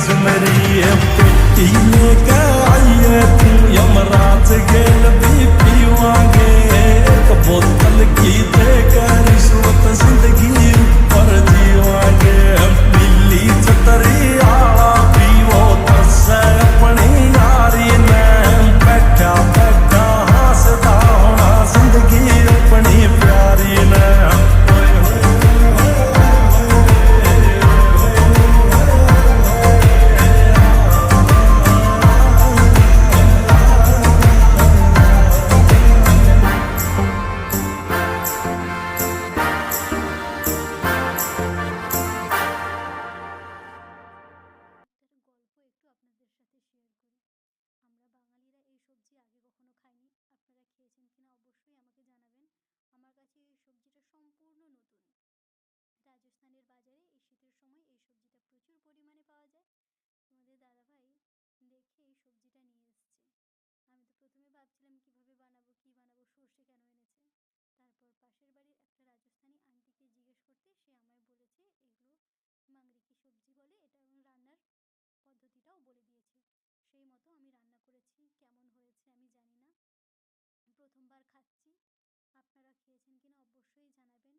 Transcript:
So many. আপনারা খেয়েছেন কিনা অবশ্যই আমাকে জানাবেন। আমার কাছে এই সবজিটা সম্পূর্ণ নতুন। রাজস্থানের বাজারে এই শীতের সময় এই সবজিটা প্রচুর পরিমাণে পাওয়া যায়। তোমাদের দাদাভাই দেখে এই সবজিটা নিয়ে এসছে। আমি তো প্রথমে ভাবছিলাম কীভাবে বানাবো আপনারা খেয়েছেন কিনা অবশ্যই জানাবেন।